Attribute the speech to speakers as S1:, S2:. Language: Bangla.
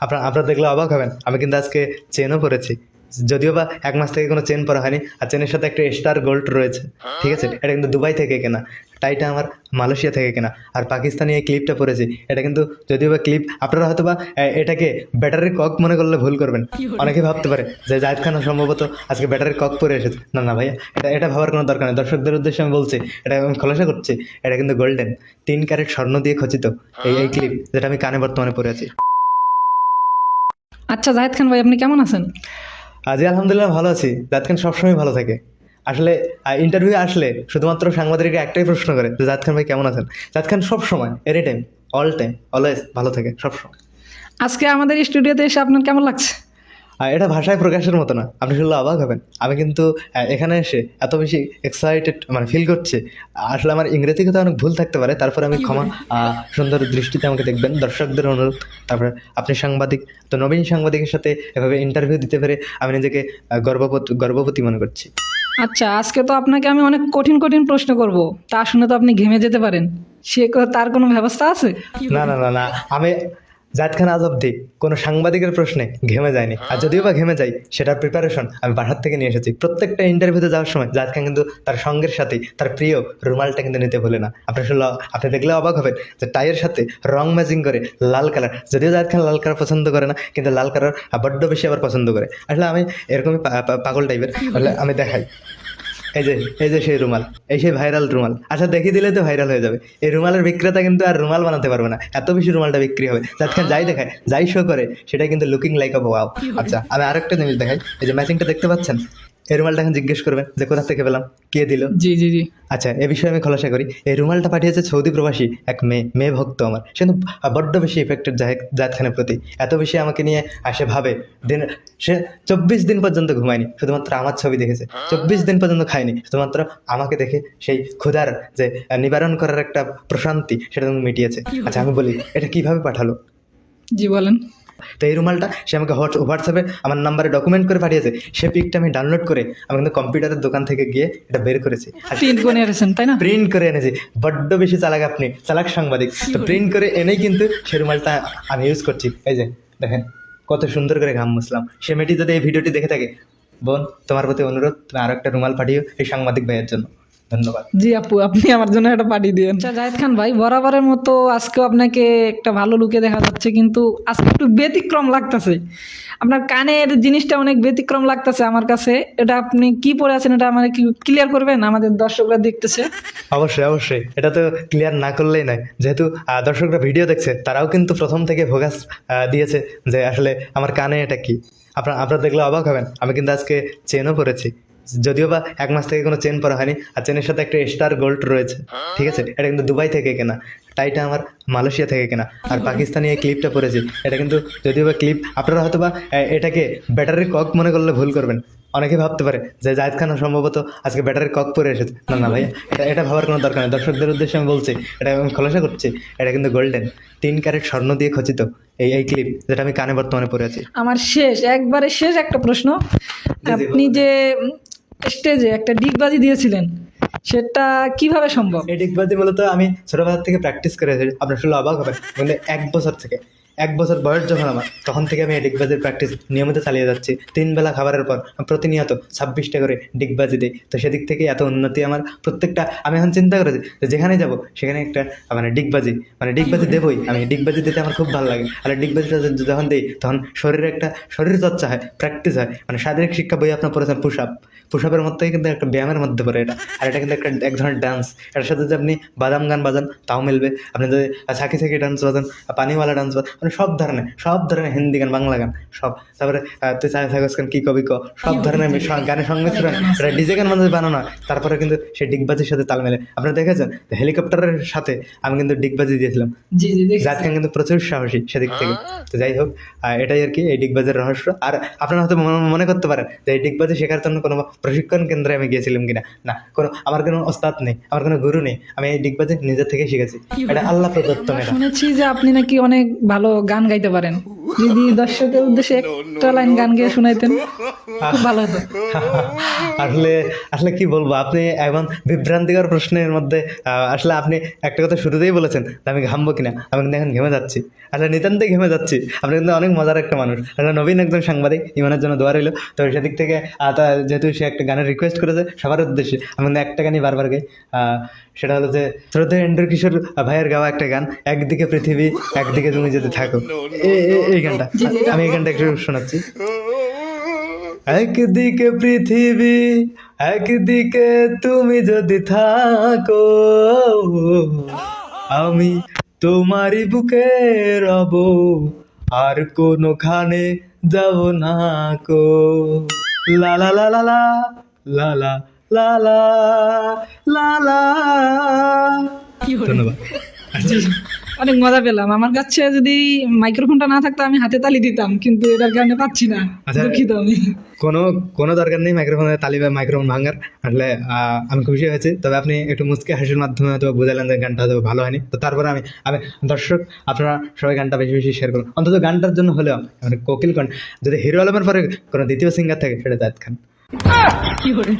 S1: আপনার আপনারা দেখলে অবাক হবেন। আমি কিন্তু আজকে চেনও পরেছি। যদিও বা এক মাস থেকে কোনো চেন পরা হয়নি আর চেনের সাথে একটা স্টার গোল্ড রয়েছে। ঠিক আছে? এটা কিন্তু দুবাই থেকে কেনা। টাইটা আমার মালয়েশিয়া থেকে কেনা। আর পাকিস্তানি এই ক্লিপটা পরেছি। এটা কিন্তু যদিও বা ক্লিপ আপনারা হয়তো বা এটাকে ব্যাটারির কক মনে করলে ভুল করবেন। অনেকে ভাবতে পারে যে জাহিদ খান সম্ভবত আজকে ব্যাটারির কক পরে এসেছে। না না ভাইয়া এটা এটা ভাবার কোনো দরকার নেই। দর্শকদের উদ্দেশ্যে আমি বলছি এটা আমি খোলাসা করছি। এটা কিন্তু গোল্ডেন তিন ক্যারেট স্বর্ণ দিয়ে খচিত এই এই ক্লিপ যেটা আমি কানে বর্তমানে পরে আছি।
S2: আচ্ছা জাহেদ খান ভাই আপনি কেমন আছেন?
S1: আজি আলহামদুলিল্লাহ ভালো আছি। জাহেদ খান সবসময় ভালো থাকে। আসলে ইন্টারভিউ আসলে শুধুমাত্র সাংবাদিকরা একটাই প্রশ্ন করে যে জাহেদ খান ভাই কেমন আছেন? জাহেদ খান সবসময় any time all time always ভালো থাকে সবসময়।
S2: আজকে আমাদের স্টুডিওতে এসে আপনার কেমন লাগছে?
S1: এটা ভাষায় প্রকাশের মতো না। আপনি শুনলে অবাক হবেন। আমি কিন্তু এখানে এসে এত বেশি এক্সাইটেড মানে ফিল করছি। আসলে আমার ইংরেজি কথা অনেক ভুল থাকতে পারে। তারপরে আমি ক্ষমা সুন্দর দৃষ্টিতে আমাকে দেখবেন। দর্শকদের অনুরোধ। তারপরে আপনি সাংবাদিক তো নবীন সাংবাদিকের সাথে এভাবে ইন্টারভিউ দিতে পেরে আমি নিজেকে গর্ববোধ গর্ববতী মনে করছি।
S2: আচ্ছা আজকে তো আপনাকে আমি অনেক কঠিন কঠিন প্রশ্ন করব। তা শুনে তো আপনি ঘেমে যেতে পারেন। সে তার কোনো ব্যবস্থা আছে?
S1: না না না না। আমি জাহিদ খান আজ অব্দি কোনো সাংবাদিকের প্রশ্নে ঘেমে যায়নি। আর যদিও বা ঘেমে যাই সেটার প্রিপারেশন আমি বাসার থেকে নিয়ে এসেছি। প্রত্যেকটা ইন্টারভিউতে যাওয়ার সময় জাহিদ খান কিন্তু তার সঙ্গের সাথেই তার প্রিয় রুমালটা কিন্তু নিতে ভুলে না। আপনি শুনলে আপনি দেখলে অবাক হবেন যে টাইয়ের সাথে রং ম্যাচিং করে লাল কালার যদিও জাহিদ খান লাল কালার পছন্দ করে না কিন্তু লাল কালার বড্ড বেশি আবার পছন্দ করে। আসলে আমি এরকমই পাগল টাইপের আসলে আমি দেখাই। এই যে এই যে সেই রুমাল এই সেই ভাইরাল রুমাল। আচ্ছা দেখিয়ে দিলে তো ভাইরাল হয়ে যাবে। এই রুমালের বিক্রেতা কিন্তু আর রুমাল বানাতে পারবে না। এত বেশি রুমালটা বিক্রি হবে। যাতে যাই দেখায় যাই শো করে সেটা কিন্তু লুকিং লাইক অফ ওয়াও আচ্ছা আমি আরেকটা জিনিস দেখাই। এই যে ম্যাচিংটা দেখতে পাচ্ছেন? এই রুমালটা এখন জিজ্ঞেস করবেন যে কোথা থেকে পেলাম কে দিল?
S2: জি জি জি।
S1: আচ্ছা এ বিষয়ে আমি খোলাসা করি। এই রুমালটা পাঠিয়েছে সৌদি প্রবাসী এক মেয়ে মেয়ে ভক্ত আমার। সে কিন্তু বড্ড বেশি ইফেক্টেড জাহেদ জাহেদ খানের প্রতি। এত বেশি আমাকে নিয়ে আসে ভাবে। দিন সে চব্বিশ দিন পর্যন্ত ঘুমায়নি শুধুমাত্র আমার ছবি দেখেছে। চব্বিশ দিন পর্যন্ত খায়নি শুধুমাত্র আমাকে দেখে সেই ক্ষুধার যে নিবারণ করার একটা প্রশান্তি সেটা মিটিয়েছে। আচ্ছা আমি বলি এটা কীভাবে পাঠালো?
S2: জি বলেন।
S1: তো এই রুমালটা সে আমাকে হোয়াটস হোয়াটসঅ্যাপে আমার নাম্বারে ডকুমেন্ট করে পাঠিয়েছে। সে পিকটা আমি ডাউনলোড করে আমি কিন্তু কম্পিউটারের দোকান থেকে গিয়ে এটা বের করেছি।
S2: প্রিন্ট করে এসেছেন তাই না?
S1: প্রিন্ট করে এনেছি। বড্ড বেশি চালাক আপনি চালাক সাংবাদিক। তো প্রিন্ট করে এনেই কিন্তু সে রুমালটা আমি ইউজ করছি। এই যে দেখেন কত সুন্দর করে ঘাম মুসলাম সে মেয়েটি যদি এই ভিডিওটি দেখে থাকে বোন তোমার প্রতি অনুরোধ তুমি আরও একটা রুমাল পাঠিও এই সাংবাদিক ভাইয়ের জন্য। ধন্যবাদ।
S2: জি আপু আপনি আমার জন্য এটা পাঠিয়ে দিন আচ্ছা জাহেদ খান ভাই বরাবরের মতো আজকেও আপনাকে একটা ভালো লুকে দেখা যাচ্ছে কিন্তু আজকে একটু ব্যতিক্রম লাগতেছে। আপনার কানের জিনিসটা অনেক ব্যতিক্রম লাগতেছে আমার কাছে। এটা আপনি কি পরে আছেন এটা আমাকে কি ক্লিয়ার করবেন? আমাদের দর্শকরা দেখতেছে।
S1: অবশ্যই অবশ্যই। এটা তো ক্লিয়ার না করলেই নয়। যেহেতু দর্শকরা ভিডিও দেখছে তারাও কিন্তু প্রথম থেকে ফোকাস দিয়েছে যে আসলে আমার কানে এটা কি। আপনার আপনারা দেখলে অবাক হবেন। আমি কিন্তু আজকে চেনও পরেছি। যদিও বা এক মাস থেকে কোনো চেন পরা হয়নি আর চেনের সাথে একটা স্টার গোল্ড রয়েছে। ঠিক আছে? এটা কিন্তু দুবাই থেকে কেনা। টাইটা আমার মালয়েশিয়া থেকে কেনা। আর পাকিস্তানি এই ক্লিপটা পরেছি। এটা কিন্তু যদিও বা ক্লিপ আপনারা হয়তো বা এটাকে ব্যাটারির কক মনে করলে ভুল করবেন। অনেকে ভাবতে পারে যে জাহিদ খান সম্ভবত আজকে ব্যাটারির কক পরে এসেছে। না না ভাইয়া এটা এটা ভাবার কোনো দরকার নেই। দর্শকদের উদ্দেশ্যে আমি বলছি এটা আমি খোলাসা করছি এটা কিন্তু গোল্ডেন তিন ক্যারেট স্বর্ণ দিয়ে খচিত এই এই ক্লিপ যেটা আমি কানে বর্তমানে পরে আছি।
S2: আমার শেষ একবারে শেষ একটা প্রশ্ন। আপনি যে স্টেজে একটা ডিগবাজি দিয়েছিলেন, সেটা কীভাবে সম্ভব?
S1: এই ডিগবাজি মূলত আমি ছোটবেলা থেকে প্র্যাকটিস করে আপনার শুনলে অবাক হবে। মানে এক বছর থেকে। এক বছর বয়স যখন আমার, তখন থেকে আমি ডিগবাজির প্র্যাকটিস নিয়মিত চালিয়ে যাচ্ছি। তিন বেলা খাবারের পর প্রতিনিয়ত ছাব্বিশটা করে ডিগবাজি দিই। তো সেদিক থেকে এত উন্নতি আমার প্রত্যেকটা, আমি এখন চিন্তা করেছি যে যেখানে যাব, সেখানে একটা মানে ডিগবাজি মানে ডিগবাজি দেবই। আমি ডিগবাজি দিতে আমার খুব ভালো লাগে। আর ডিগবাজিটা যখন দিই, তখন শরীরে একটা শরীর চর্চা হয় প্র্যাকটিস হয়। মানে শারীরিক শিক্ষা বই আপনার পড়েছেন পুশ আপ পুশ আপের মধ্যেই কিন্তু একটা ব্যায়ামের মধ্যে পড়ে এটা। আর এটা কিন্তু একটা এক ধরনের ডান্স এটার সাথে যদি আপনি বাদাম গান বাজান, তাও মিলবে। আপনি যদি ছাকি ছাকি ডান্স বাজান, পানিওয়ালা ডান্স বাজান মানে সব ধরনের সব ধরনের হিন্দি গান বাংলা গান সব। তারপরে তুই চায় থাকস গান কি কবি ক সব ধরনের গানের সংমিশ্রণ এটা ডিজে গান মানে বানানো তারপরে কিন্তু সে ডিগবাজির সাথে তাল মেলে। আপনারা দেখেছেন? হেলিকপ্টারের সাথে আমি কিন্তু ডিগবাজি দিয়েছিলাম। জাত খান কিন্তু প্রচুর সাহসী সেদিক থেকে। তো যাই হোক এটাই আর কি এই ডিগবাজের রহস্য। আর আপনারা হয়তো মনে- করতে পারেন যে এই ডিগবাজি শেখার জন্য কোনো প্রশিক্ষণ কেন্দ্রে আমি গিয়েছিলাম কিনা। না কোনো আমার কোনো ওস্তাদ নেই আমার কোনো গুরু নেই। আমি এই ডিগবাজি নিজের থেকে শিখেছি। এটা আল্লাহ প্রদত্ত
S2: শুনেছি যে আপনি নাকি অনেক ভালো গান গাইতে পারেন। যদি দর্শকের উদ্দেশ্যে একটা লাইন গান গেয়ে শোনাইতেন খুব ভালো হতো।
S1: আসলে আসলে কি বলব আপনি এখন বিভ্রান্তিকর প্রশ্নের মধ্যে আহ, আসলে আপনি একটা কথা শুরুতেই বলেছেন আমি ঘামবো কিনা আমি কিন্তু এখন ঘেমে যাচ্ছি। আসলে নিতান্তই ঘেমে যাচ্ছি। আপনি কিন্তু অনেক মজার একটা মানুষ। আসলে নবীন একজন সাংবাদিক ইমানের জন্য দোয়া রইল। তো সেদিক থেকে যেহেতু সে একটা গানের রিকোয়েস্ট করেছে সবার উদ্দেশ্যে আমি কিন্তু একটা গানই বারবার গাই। আহ, সেটা হলো যে শ্রদ্ধা এন্ড্র কিশোর ভাইয়ের গাওয়া একটা গান একদিকে পৃথিবী একদিকে তুমি যদি থাকো। এ- এ- এই গানটা আমি এই গানটা একটু শোনাচ্ছি একদিকে পৃথিবী একদিকে তুমি যদি থাকো আমি তোমারই বুকে রব আর কোনোখানে যাব না কো লা লা লা লা লা লা লা লা লা লা লা ধন্যবাদ
S2: অনেক মজা পেলাম। আমার কাছে যদি মাইক্রোফোনটা না থাকতো আমি হাতে তালি দিতাম কিন্তু এটার কারণে পাচ্ছি না।
S1: আচ্ছা।
S2: দুঃখিত আমি।
S1: কোনো কোনো দরকার নেই মাইক্রোফোনের তালি বা মাইক্রোফোন ভাঙার। আসলে আমি খুশি হয়েছি। তবে আপনি একটু মুচকে হাসির মাধ্যমে হয়তো বোঝালেন যে গানটা হয়তো ভালো হয়নি। তো তারপরে আমি আমি দর্শক আপনারা সবাই গানটা বেশি বেশি শেয়ার করুন। অন্তত গানটার জন্য হলেও মানে কোকিল কন যদি হিরো আলমের পরে কোনো দ্বিতীয় সিঙ্গার থাকে সেটা জায়দ খান।
S2: কি করে?